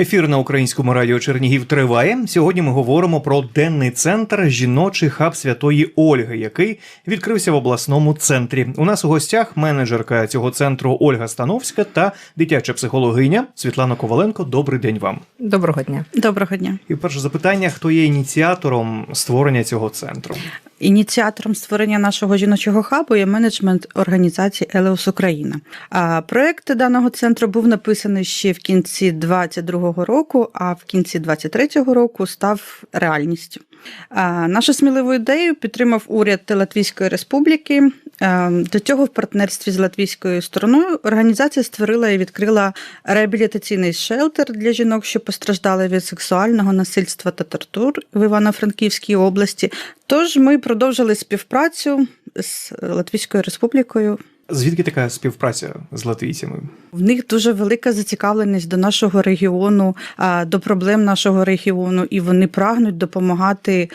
Ефір на українському радіо Чернігів триває. Сьогодні ми говоримо про денний центр жіночий хаб Святої Ольги, який відкрився в обласному центрі. У нас у гостях менеджерка цього центру Ольга Становська та дитяча психологиня Світлана Коваленко. Добрий день вам. Доброго дня. Доброго дня. І перше запитання: хто є ініціатором створення цього центру? Ініціатором створення нашого жіночого хабу є менеджмент організації Елеус Україна. А проект даного центру був написаний ще в кінці 22-го року, а в кінці 23-го року став реальністю. Нашу сміливу ідею підтримав уряд Латвійської Республіки. До цього в партнерстві з латвійською стороною організація створила і відкрила реабілітаційний шелтер для жінок, що постраждали від сексуального насильства та тортур в Івано-Франківській області. Тож ми продовжили співпрацю з Латвійською Республікою. Звідки така співпраця з латвійцями? В них дуже велика зацікавленість до нашого регіону, до проблем нашого регіону, і вони прагнуть допомагати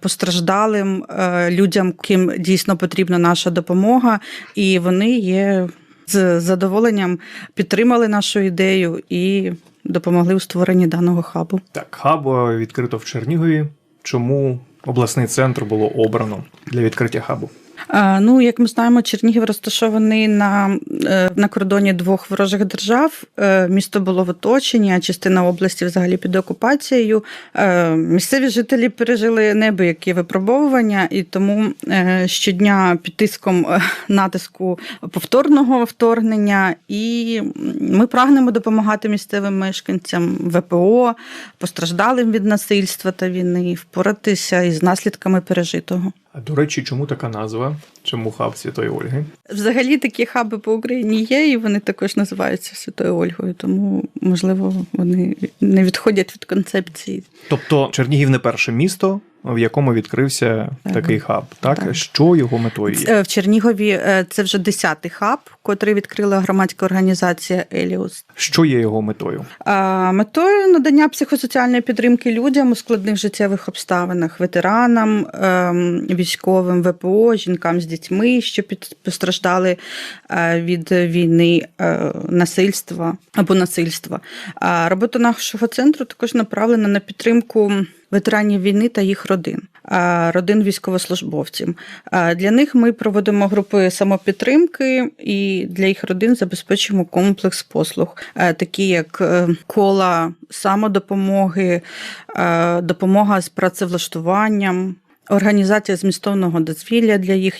постраждалим людям, ким дійсно потрібна наша допомога, і вони є з задоволенням підтримали нашу ідею і допомогли у створенні даного хабу. Так, хаб е, відкрито в Чернігові. Чому обласний центр було обрано для відкриття хабу? А, Ну, як ми знаємо, Чернігів розташований на, е, на кордоні двох ворожих держав. Е, Місто було в оточенні, а частина області взагалі під окупацією. Е, Місцеві жителі пережили неабиякі випробовування, і тому е, щодня під тиском е, натиску повторного вторгнення. І ми прагнемо допомагати місцевим мешканцям ВПО, постраждалим від насильства та війни, впоратися із наслідками пережитого. А до речі, чому така назва? Чому хаб Святої Ольги? Взагалі такі хаби по Україні є, і вони також називаються Святою Ольгою, тому можливо вони не відходять від концепції. Тобто Чернігів не перше місто, в якому відкрився такий хаб. Так? Так. що його метою є? Е, В Чернігові е, це вже десятий хаб, котрий відкрила громадська організація Еліус. Що є його метою? Метою надання психосоціальної підтримки людям у складних життєвих обставинах, ветеранам, ем, військовим, ВПО, жінкам з дітьми, що постраждали е, від війни, насильства або насильства. Робота нашого центру також направлена на підтримку ветеранів війни та їх родин, родин військовослужбовців. Для них ми проводимо групи самопідтримки і для їх родин забезпечуємо комплекс послуг, такі як е, кола самодопомоги, допомога з працевлаштуванням. Організація змістовного дозвілля для їх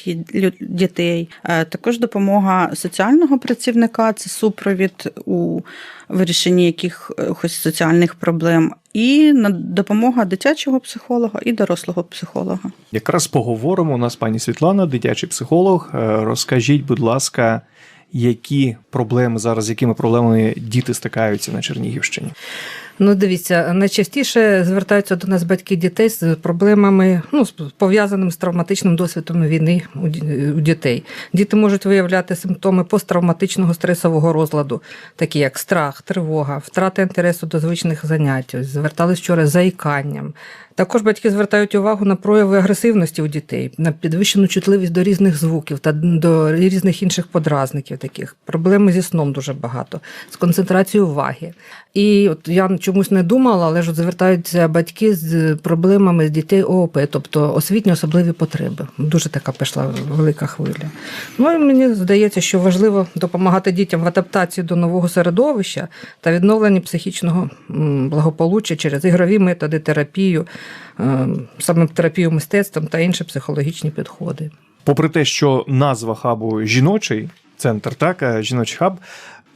дітей, Е, також допомога соціального працівника це супровід у вирішенні якихось соціальних проблем, і на- допомога дитячого психолога і дорослого психолога. Якраз поговоримо. У нас пані Світлана, дитячий психолог. Е, Розкажіть, будь ласка, які проблеми зараз, якими проблемами діти стикаються на Чернігівщині? Ну, дивіться, найчастіше звертаються до нас батьки дітей з проблемами, ну, пов'язаними з травматичним досвідом війни у дітей. Діти можуть виявляти симптоми посттравматичного стресового розладу, такі як страх, тривога, втрата інтересу до звичних занять. Звертались вчора заїканням. Також батьки звертають увагу на прояви агресивності у дітей, на підвищену чутливість до різних звуків та до різних інших подразників таких. Проблеми зі сном дуже багато, з концентрацією уваги. І от я чомусь не думала, але ж звертаються батьки з проблемами з дітей ООП, тобто освітньо особливі потреби. Дуже така пішла велика хвиля. Ну і мені здається, що важливо допомагати дітям в адаптації до нового середовища та відновленні психічного благополуччя через ігрові методи, терапію, саме терапію мистецтвом та інші психологічні підходи. Попри те, що назва хабу жіночий центр, так, е, жіночий хаб,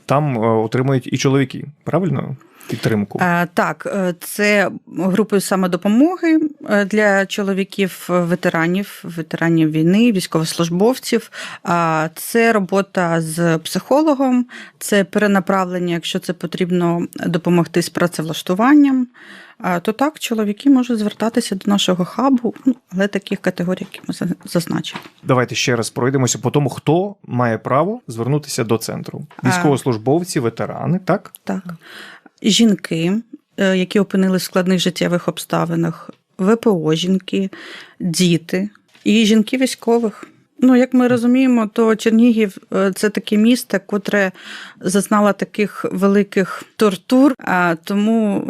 там е, отримують і чоловіки, правильно? Підтримку. Е, Так, е, це групи самодопомоги е, для чоловіків ветеранів, ветеранів війни, військовослужбовців. Це робота з психологом, це перенаправлення, якщо це потрібно допомогти з працевлаштуванням. То так, чоловіки можуть звертатися до нашого хабу, ну, але таких категорій, які ми зазначили. Давайте ще раз пройдемося по тому, хто має право звернутися до центру. Військовослужбовці, ветерани, так? Так. Жінки, е, які опинились в складних життєвих обставинах, ВПО жінки, діти і жінки військових. Ну, як ми розуміємо, то Чернігів е, це таке місто, котре зазнало таких великих тортур, а тому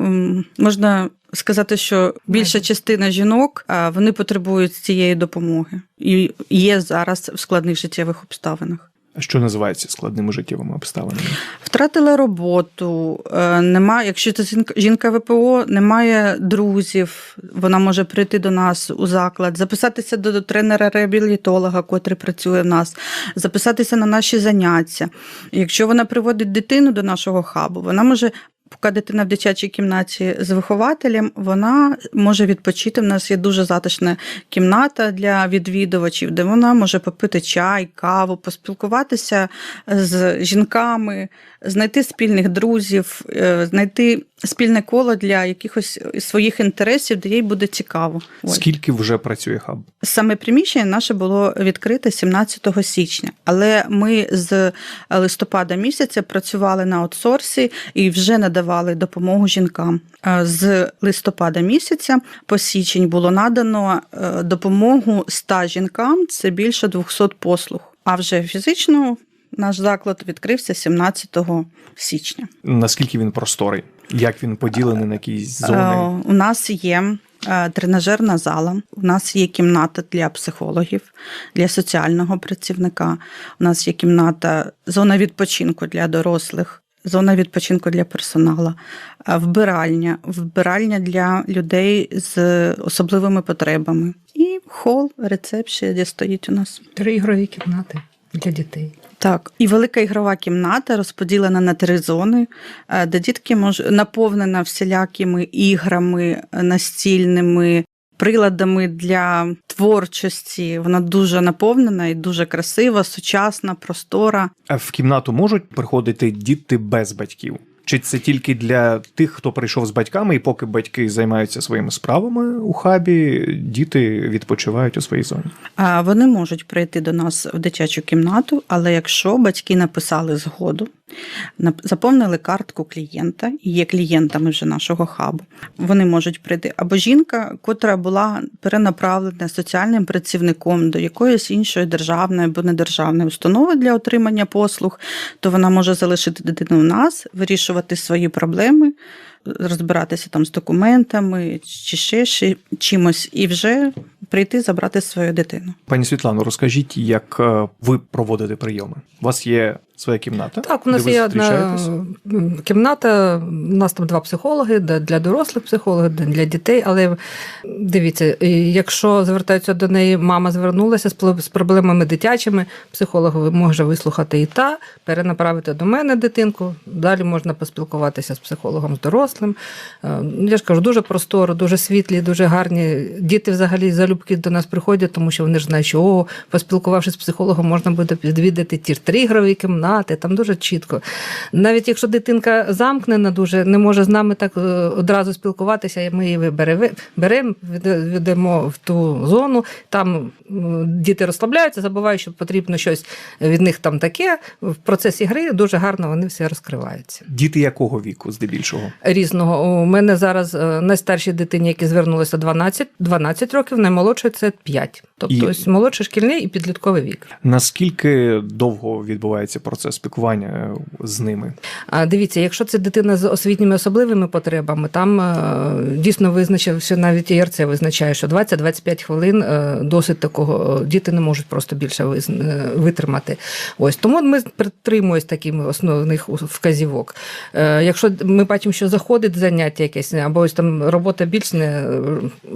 можна сказати, що більша частина жінок вони потребують цієї допомоги і є зараз в складних життєвих обставинах. Що називається складними життєвими обставинами? Втратила роботу, Нема, немає, якщо це жінка ВПО, немає друзів, вона може прийти до нас у заклад, записатися до тренера-реабілітолога, котрий працює в нас, записатися на наші заняття. Якщо вона приводить дитину до нашого хабу, вона може. Поки дитина в дитячій кімнаті з вихователем, вона може відпочити. У нас є дуже затишна кімната для відвідувачів, де вона може попити чай, каву, поспілкуватися з жінками, знайти спільних друзів, е, знайти спільне коло для якихось своїх інтересів, де їй буде цікаво. Скільки вже працює хаб? Саме приміщення наше було відкрите 17 січня, але ми з листопада місяця працювали на аутсорсі і вже надавали допомогу жінкам. З листопада місяця по січень було надано е, допомогу 100 жінкам, це більше 200 послуг. А вже фізично наш заклад відкрився 17 січня. Наскільки він просторий? Як він поділений на якісь Е, зони? У нас є е, тренажерна зала, у нас є кімната для психологів, для соціального працівника. У нас є кімната, зона відпочинку для дорослих. Зона відпочинку для персоналу, е, вбиральня, вбиральня для людей з особливими потребами. І хол, рецепція, де стоїть у нас. Три ігрові кімнати для дітей. Так, і велика ігрова кімната розподілена на три зони, е, де дітки мож... наповнена всілякими іграми е, настільними, приладами для творчості. Вона дуже наповнена і дуже красива, сучасна, простора. А в кімнату можуть приходити діти без батьків? Чи це тільки для тих, хто прийшов з батьками, і поки батьки займаються своїми справами у хабі, діти відпочивають у своїй зоні? А Вони можуть прийти до нас в дитячу кімнату, але якщо батьки написали згоду, заповнили картку клієнта і є клієнтами вже нашого хабу, вони можуть прийти. Або жінка, котра була перенаправлена соціальним працівником до якоїсь іншої державної або недержавної установи для отримання послуг, то вона може залишити дитину у нас, вирішувати свої проблеми. Розбиратися там з документами чи ще ще чимось, і вже прийти забрати свою дитину. Пані Світлано, розкажіть, як е, ви проводите прийоми? У вас є своя кімната? Так, у нас де ви є одна кімната. У нас там два психологи де для дорослих психологів, де для дітей. Але дивіться, якщо звертаються до неї, мама звернулася з проблемами дитячими, психолог може вислухати і та, перенаправити до мене дитинку. Далі можна поспілкуватися з психологом з дорослим. Е, Я ж кажу, дуже просторо, дуже світлі, дуже гарні. Діти взагалі залюбки до нас приходять, тому що вони ж знають, що о, поспілкувавшись з психологом, можна буде відвідати ті ж три ігрові кімнати, там дуже чітко. Навіть якщо дитинка замкнена, дуже не може з нами так е, одразу спілкуватися, ми її бере- беремо, ведемо в ту зону. Там діти розслабляються, забувають, що потрібно щось від них там таке. В процесі гри дуже гарно вони всі розкриваються. Діти якого віку, здебільшого? Різного. У мене зараз е, найстаршій дитині, які звернулися 12, 12 років, наймолодший це 5. Тобто І- ось молодший шкільний і підлітковий вік. Наскільки довго відбувається процес спілкування е, з ними? А дивіться, якщо це дитина з освітніми особливими потребами, там е, дійсно визначив, що навіть ІРЦ визначає, що 20-25 хвилин е, досить такого діти не можуть просто більше витримати. Ось тому ми притримуємось такими основних вказівок. Якщо ми бачимо, що заходить заняття якесь, або ось там робота більш не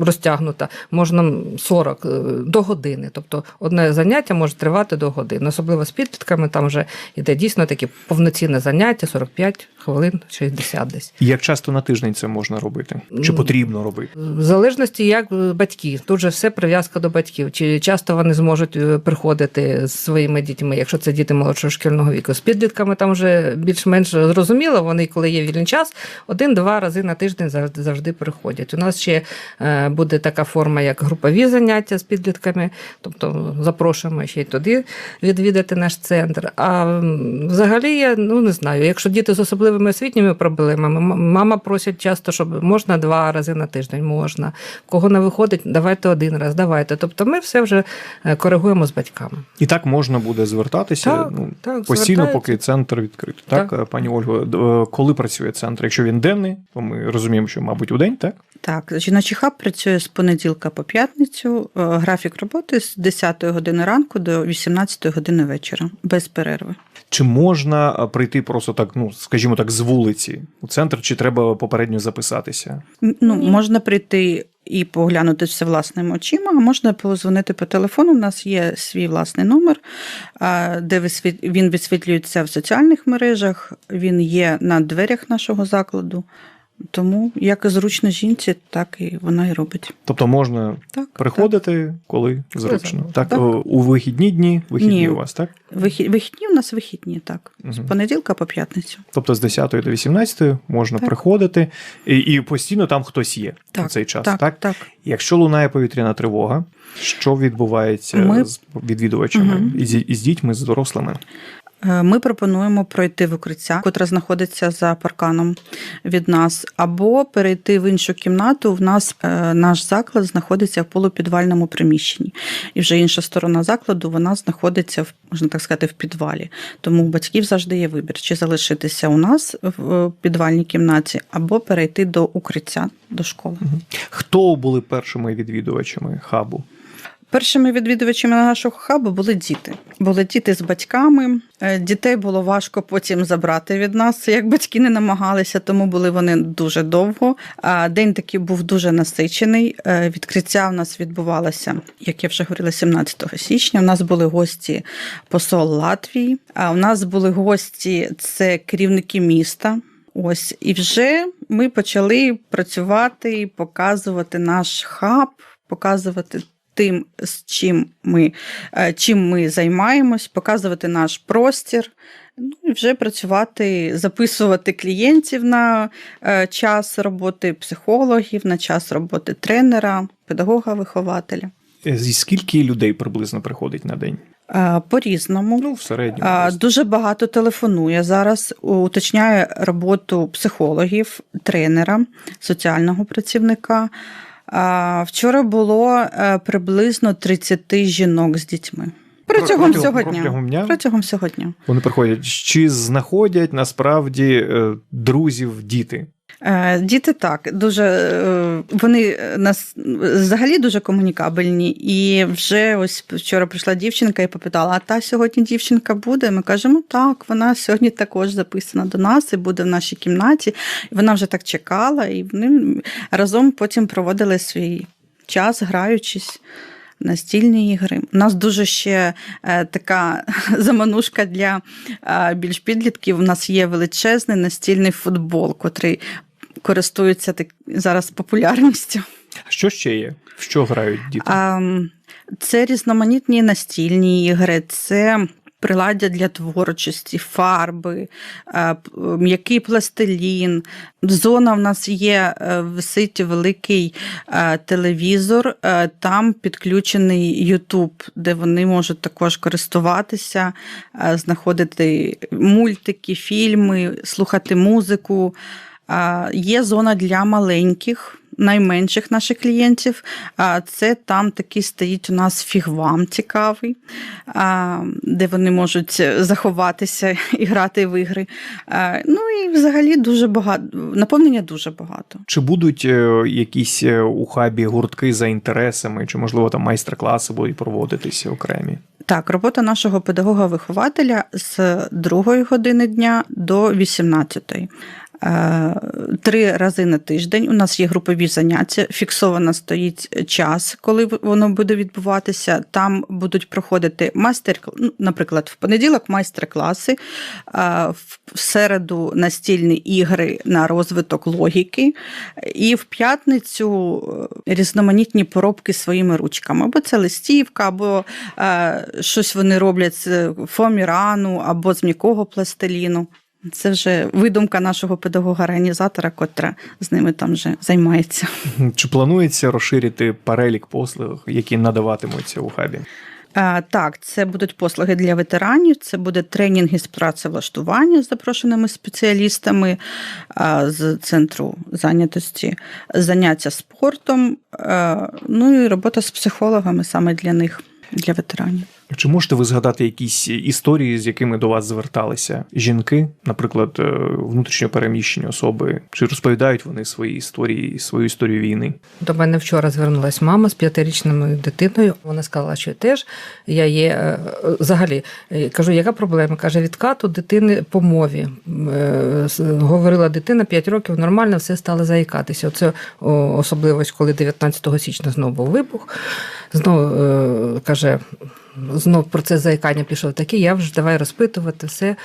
розтягнута, можна 40 е, до години. Тобто одне заняття може тривати до години. Особливо з підлітками там вже йде дійсно таке повноцінне заняття, 45 хвилин, 60 десь. І Як часто на тиждень це можна робити? Чи потрібно робити? В залежності, як батьки, тут же все прив'язка до батьків. Чи часто вони зможуть е, приходити з своїми дітьми, якщо це діти молодшого шкільного віку. З підлітками там вже більш-менш зрозуміло. Вони, коли є вільний час, один-два рази на тиждень завжди завжди приходять. У нас ще е, буде така форма, як групові заняття з підлітками. Діточками, тобто запрошуємо ще й туди відвідати наш центр. А взагалі я ну не знаю, якщо діти з особливими освітніми проблемами, мама просить часто, щоб можна два рази на тиждень, можна. Кого не виходить, давайте один раз, давайте. Тобто ми все вже е, коригуємо з батьками. І так можна буде звертатися Так, ну, так, постійно, поки центр відкритий. Так, Так. пані Ольго, е, коли працює центр? Якщо він денний, то ми розуміємо, що, мабуть, у день, так? Так, жіночий хаб працює з понеділка по п'ятницю. Е, Графік роботи з 10 години ранку до 18 години вечора, без перерви. Чи можна е, прийти просто так, ну скажімо так, з вулиці у центр, чи треба попередньо записатися? Ну, можна прийти і поглянути все власними очима, а можна позвонити по телефону. У нас є свій власний номер, де він висвітлюється в соціальних мережах, він є на дверях нашого закладу. Тому як зручно жінці, так і вона і робить. Тобто можна Так, приходити, коли зручно. Так, Так. у вихідні дні, вихідні Ні. у вас, так? Вихід, вихідні у нас вихідні, так. З понеділка по п'ятницю. Тобто з 10 до 18 можна Так. приходити, і, і постійно там хтось є Так, у цей час. Так, так? так. Якщо лунає повітряна тривога, що відбувається Ми- з відвідувачами Мгм. із, із дітьми, з дорослими? Е, Ми пропонуємо пройти в укриття, котре знаходиться за парканом від нас, або перейти в іншу кімнату. В нас е, наш заклад знаходиться в полупідвальному приміщенні, і вже інша сторона закладу вона знаходиться в можна так сказати в підвалі. Тому у батьків завжди є вибір, чи залишитися у нас в підвальній кімнаті, або перейти до укриття до школи. Хто були першими відвідувачами хабу? Першими відвідувачами нашого хабу були діти. Були діти з батьками. Е, Дітей було важко потім забрати від нас, як батьки не намагалися, тому були вони дуже довго. День такий був дуже насичений. Е, Відкриття в нас відбувалося, як я вже говорила, 17 січня. У нас були гості посол Латвії. А у нас були гості це керівники міста. Ось і вже ми почали працювати, показувати наш хаб, показувати тим, з чим ми, е, чим ми займаємось, показувати наш простір. Ну і вже працювати, записувати клієнтів на е, час роботи психологів, на час роботи тренера, педагога-вихователя. Е, Зі скільки людей приблизно приходить на день? Е, По-різному. Ну, в середньому. Дуже багато телефонує зараз, уточняє роботу психологів, тренера, соціального працівника. Вчора було е, приблизно 30 жінок з дітьми. Протягом Протягом- дня. протягом дня? Протягом всього дня. Вони приходять. Чи знаходять насправді е, друзів діти? Е, Діти так, дуже е, вони нас взагалі дуже комунікабельні. І вже ось вчора прийшла дівчинка і попитала: а та сьогодні дівчинка буде? Ми кажемо, так, вона сьогодні також записана до нас і буде в нашій кімнаті. Вона вже так чекала, і вони разом потім проводили свій час, граючись. Настільні ігри. У нас дуже ще е, така заманушка для е, більш підлітків. У нас є величезний настільний футбол, котрий користується так, зараз популярністю. А Що ще є? В що грають діти? А, це різноманітні настільні ігри, це приладдя для творчості, фарби, м'який пластилін. Зона в нас є, е, висить великий е, телевізор, е, там підключений Ютуб, де вони можуть також користуватися, знаходити мультики, фільми, слухати музику. Є зона для маленьких, найменших наших клієнтів. Це там такий стоїть у нас фігвам цікавий, де вони можуть заховатися і грати в ігри. Ну і взагалі дуже багато, наповнення дуже багато. Чи будуть е, якісь е, у хабі гуртки за інтересами, чи можливо там майстер-класи будуть проводитися окремі? Так, робота нашого педагога-вихователя з 2 години дня до 18. Е, Три рази на тиждень у нас є групові заняття, фіксовано стоїть час, коли воно буде відбуватися. Там будуть проходити майстер, ну, наприклад, в понеділок майстер-класи, е, в середу настільні ігри на розвиток логіки, і в п'ятницю е, різноманітні поробки своїми ручками. Або це листівка, або щось вони роблять з фоамірану, або з м'якого пластиліну. Це вже видумка нашого педагога-організатора, котра з ними там вже займається. Чи планується розширити перелік послуг, які надаватимуться у хабі? Так, це будуть послуги для ветеранів, це буде тренінги з працевлаштування з запрошеними спеціалістами з центру зайнятості, заняття спортом, ну і робота з психологами саме для них, для ветеранів. Чи можете ви згадати якісь історії, з якими до вас зверталися жінки, наприклад, е, внутрішньо переміщені особи? Чи розповідають вони свої історії, свою історію війни? До мене вчора звернулась мама з п'ятирічною дитиною. Вона сказала, що теж я є е, взагалі. е, Кажу, яка проблема? Каже, відкату дитини по мові. Говорила дитина 5 років, нормально, все стало заїкатися. Оце особливість, коли 19 січня знову був вибух. Знову каже. Знов процес заїкання пішов такий, я вже давай розпитувати все.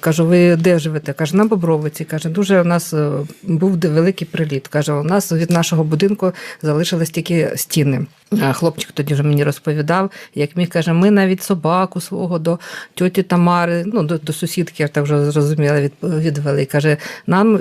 Кажу, ви де живете? Каже, на Бобровиці. Каже, дуже у нас е, був великий приліт. Каже, у нас від нашого будинку залишились тільки стіни. Хлопчик тоді вже мені розповідав, як міг каже, ми навіть собаку свого до тьоті Тамари, ну до, до сусідки, я так вже зрозуміла, від, відвели. Каже, нам е,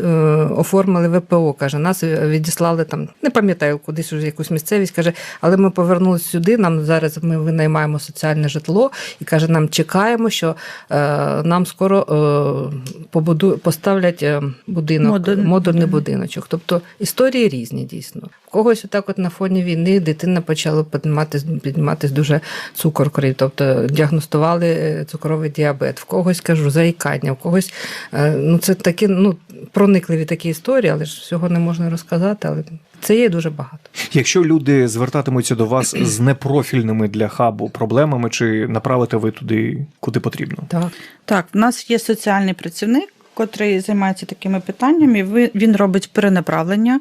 оформили ВПО. Каже, нас відіслали там, не пам'ятаю, кудись уже якусь місцевість. Каже, але ми повернулися сюди. Нам зараз ми винаймаємо соціальне житло, і каже, нам чекаємо, що е, нам скоро е, побуду, поставлять е, будинок, Модульний модульний будиночок. Тобто історії різні дійсно. В когось отак, от на фоні війни, дитина почала підніматись, підніматись дуже цукор крив, тобто діагностували е, цукровий діабет. В когось кажу заїкання, в когось е, ну це такі ну проникливі такі історії, але ж всього не можна розказати. Але це є дуже багато. Якщо люди звертатимуться до вас з непрофільними для хабу проблемами, чи направите ви туди, куди потрібно? Так. Так, в нас є соціальний працівник. Котрий займається такими питаннями, він робить перенаправлення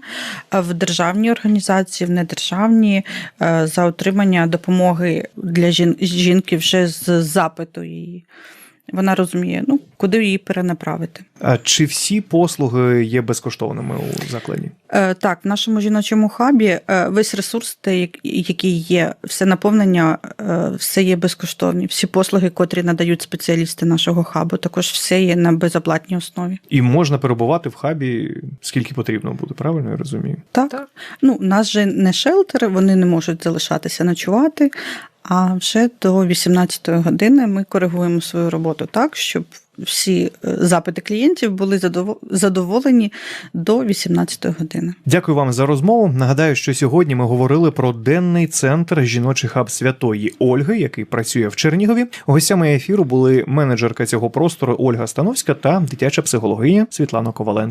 е, в державні організації, в недержавні е, за отримання допомоги для жінки вже з запиту її. Вона розуміє, ну куди її перенаправити. А чи всі послуги є безкоштовними у закладі? Е, Так, в нашому жіночому хабі е, весь ресурс, те, який є, все наповнення, е, все є безкоштовні. Всі послуги, котрі надають спеціалісти нашого хабу, також все є на безоплатній основі. І можна перебувати в хабі скільки потрібно буде, правильно я розумію? Так. Так. Ну, у нас же не шелтери, вони не можуть залишатися ночувати. А вже до 18-ї години ми коригуємо свою роботу так, щоб всі е, запити клієнтів були задово- задоволені до 18-ї години. Дякую вам за розмову. Нагадаю, що сьогодні ми говорили про денний центр жіночий хаб святої Ольги, який працює в Чернігові. Гостями ефіру були менеджерка цього простору Ольга Становська та дитяча психологиня Світлана Коваленко.